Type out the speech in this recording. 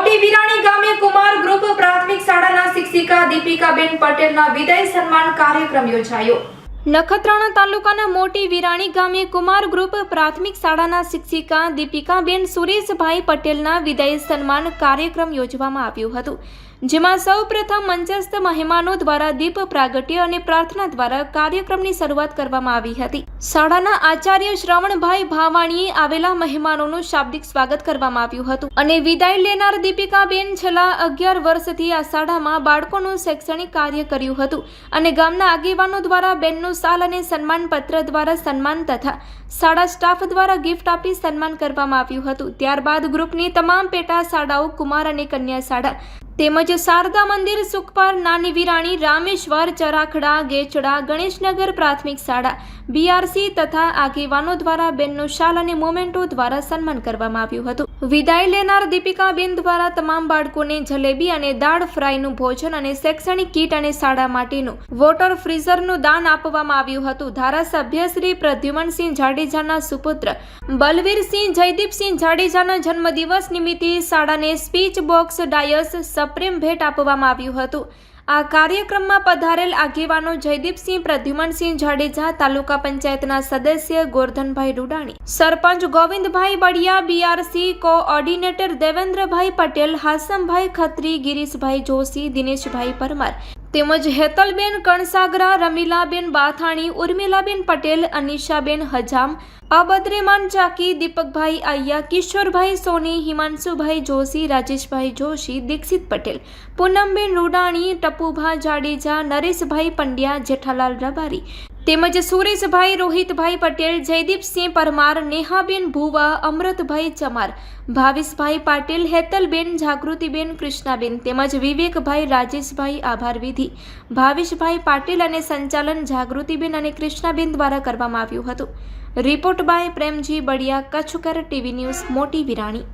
મોટી વિરાણી ગામે કુમાર ગ્રુપ પ્રાથમિક શાળાના શિક્ષિકા દીપિકાબેન પટેલના વિદાય સન્માન કાર્યક્રમ યોજાયો. નખત્રાણા તાલુકાના મોટી વિરાણી ગામે કુમાર ગ્રુપ પ્રાથમિક શાળાના શિક્ષિકા દીપિકાબેન સુરેશભાઈ પટેલના વિદાય સન્માન કાર્યક્રમ યોજવામાં આવ્યું હતું, જેમાં સૌ પ્રથમ મંચસ્થ મહેમાનો દ્વારા દીપ પ્રાગટ્ય અને પ્રાર્થના દ્વારા કાર્યક્રમની શરૂઆત કરવામાં આવી હતી. શાળાના આચાર્ય શ્રવણભાઈ ભાવાણીએ આવેલા મહેમાનોનું શાબ્દિક સ્વાગત કરવામાં આવ્યું હતું અને વિદાય લેનાર દીપિકાબેન છેલ્લા અગિયાર વર્ષથી આ શાળામાં બાળકોનું શૈક્ષણિક કાર્ય કર્યું હતું અને ગામના આગેવાનો દ્વારા બેનનું સાલ અને સન્માનપત્ર દ્વારા સન્માન તથા શાળા સ્ટાફ દ્વારા ગિફ્ટ આપી સન્માન કરવામાં આવ્યું હતું. ત્યારબાદ ગ્રુપની તમામ પેટા શાળાઓ કુમાર અને કન્યા શાળા તેમજ શારદા મંદિર, સુખપાર, નાની વિરાણી, રામેશ્વર, ચરાખડા, ગેચડા, ગણેશનગર પ્રાથમિક શાળા, બીઆરસી તથા આગેવાનો દ્વારા બેનનું શાલ અને મોમેન્ટો દ્વારા સન્માન કરવામાં આવ્યું હતું. વિદાય લેનાર દીપિકાબેન દ્વારા તમામ બાળકોને જલેબી અને દાળ ફ્રાયનું ભોજન અને શૈક્ષણિક કીટ અને શાળા માટેનું વોટર ફ્રીઝરનું દાન આપવામાં આવ્યું હતું. ધારાસભ્ય શ્રી પ્રદ્યુમનસિંહ જાડેજાના સુપુત્ર. બલવીરસિંહ, જયદીપસિંહ જાડેજાના જન્મદિવસ નિમિત્તે શાળાને સ્પીચ બોક્સ ડાયસ સપ્રેમ ભેટ આપવામાં આવ્યું હતું. આ કાર્યક્રમમાં પધારેલ આગેવાનો જયદીપસિંહ, પ્રદ્યુમનસિંહ જાડેજા, તાલુકા પંચાયતના સદસ્ય ગોરધનભાઈ રૂડાણી, સરપંચ ગોવિંદભાઈ બળિયા બીઆરસી કોઓર્ડિનેટર દેવેન્દ્રભાઈ પટેલ, હાસમભાઈ ખત્રી, ગિરીશભાઈ જોશી, દિનેશભાઈ પરમાર તેમજ હેતલબેન કણસાગરા, રમીલાબેન બાથાણી, ઉર્મિલાબેન પટેલ, અનિશાબેન હજામ અબદ્રેમાન ચાકી, દીપકભાઈ આયા કિશોરભાઈ સોની, હિમાંશુભાઈ જોશી, રાજેશભાઈ જોશી, દીક્ષિત પટેલ, પૂનમબેન રૂડાણી, ટપુભા જાડેજા, નરેશભાઈ પંડ્યા, જેઠાલાલ રબારી તેમજ સુરેશભાઈ, રોહિતભાઈ પટેલ, જયદીપસિંહ પરમાર, નેહાબેન ભુવા, અમૃતભાઈ ચમાર, ભાવિશભાઈ પાટીલ, હેતલબેન, જાગૃતિબેન, કૃષ્ણાબેન તેમજ વિવેકભાઈ, રાજેશભાઈ આભાર વિધિ ભાવિશભાઈ પાટીલ અને સંચાલન જાગૃતિબેન અને કૃષ્ણાબેન દ્વારા કરવામાં આવ્યું હતું. રિપોર્ટ બાય પ્રેમજી બળિયા કચ્છકર ટીવી ન્યૂઝ, મોટી વિરાણી.